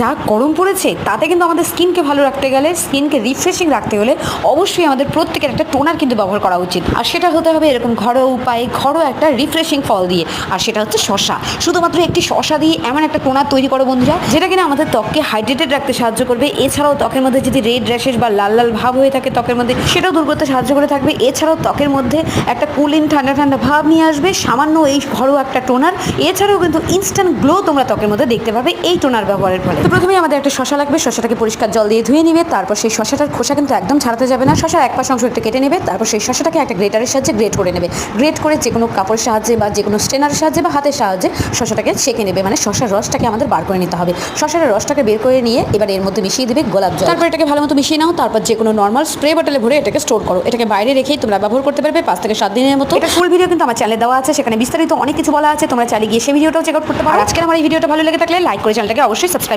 যা গরম পড়েছে, তাতে কিন্তু আমাদের স্কিনকে ভালো রাখতে গেলে, স্কিনকে রিফ্রেশিং রাখতে হলে অবশ্যই আমাদের প্রত্যেকের একটা টোনার কিন্তু ব্যবহার করা উচিত। আর সেটা হতে হবে এরকম ঘরোয়া উপায়ে, ঘরোয়া একটা রিফ্রেশিং ফল দিয়ে। আর সেটা হচ্ছে শশা শুধুমাত্র একটি শশা দিয়ে এমন একটা টোনার তৈরি করো বন্ধুরা, যেটা কিনা আমাদের ত্বককে হাইড্রেটেড রাখতে সাহায্য করবে। এছাড়াও ত্বকের মধ্যে যদি রেড র্যাশেস বা লাল লাল ভাব হয়ে থাকে ত্বকের মধ্যে, সেটাও দূর করতে সাহায্য করে থাকবে। এছাড়াও ত্বকের মধ্যে একটা কুলিং ঠান্ডা ঠান্ডা ভাব নিয়ে আসবে। সামান্য এই ঘরোয়া একটা টোনার এছাড়াও কিন্তু ইনস্ট্যান্ট গ্লো তোমরা ত্বকের মধ্যে দেখতে পাবে এই টোনার ব্যবহারের ফলে। তো প্রথমেই আমাদের একটা শশা লাগবে। শশাটাকে পরিষ্কার জল দিয়ে ধুয়ে নিবে। তারপর সেই শশাটার খোসা কিন্তু একদম ছাড়াতে যাবে না। শশার এক পাশ অংশ একটু কেটে নেবে। তারপর সেই শশাটাকে একটা গ্রেটারের সাহায্যে গ্রেট করে নেবে। গ্রেট করে যে কোনো কাপড়ের সাহায্যে বা যে কোনো স্টেনারের সাহায্যে বা হাতের সাহায্যে শশাটাকে সেঁকে নেবে। মানে শশার রসটাকে আমাদের বার করে নিতে হবে। শশার রসটাকে বের করে নিয়ে এবার এর মধ্যে মিশিয়ে দেবে গোলাপ জল। তারপর এটাকে ভালো মতো মিশিয়ে নাও। তারপর যে কোনো নর্মাল স্প্রে বটলে ভরে এটাকে স্টোর করো। এটাকে বাইরে রেখেই তোমরা ব্যবহার করতে পারবে পাঁচ থেকে সাত দিনের মতো। এটা ফুল ভিডিও কিন্তু আমার চ্যানেলে দেওয়া আছে। সেখানে বিস্তারিত অনেক কিছু বলা আছে। তোমরা চালিয়ে গিয়ে সেই ভিডিওটাও চেক আউট করতে পারো। আজকে আমার এই ভিডিওটা ভালো লেগে থাকলে লাইক করে চ্যানেলটাকে অবশ্যই সাবস্ক্রাইব